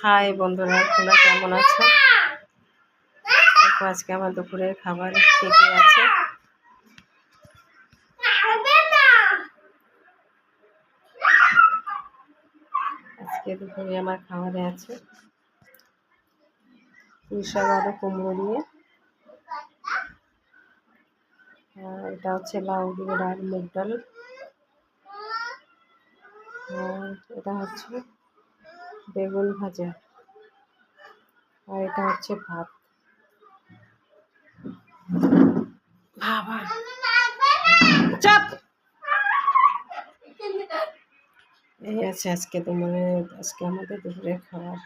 High বন্ধুরা, তোমরা কেমন আছো? আজকে আমার দুপুরের খাবার কে কে আছে? আজকে দুপুরে আমার খাবারে আছে পুঁই শাক আলু কুমড়ো দিয়ে। আর এটা হচ্ছে লাউ দিয়ে ডাল, মুগ ডাল। এটা হচ্ছে বেগুন ভাজা। আর এটা হচ্ছে ভাত। বাবা। চাপ! এই আছে আজকে তোমার আজকে আমাদের দুপুরের খাবার।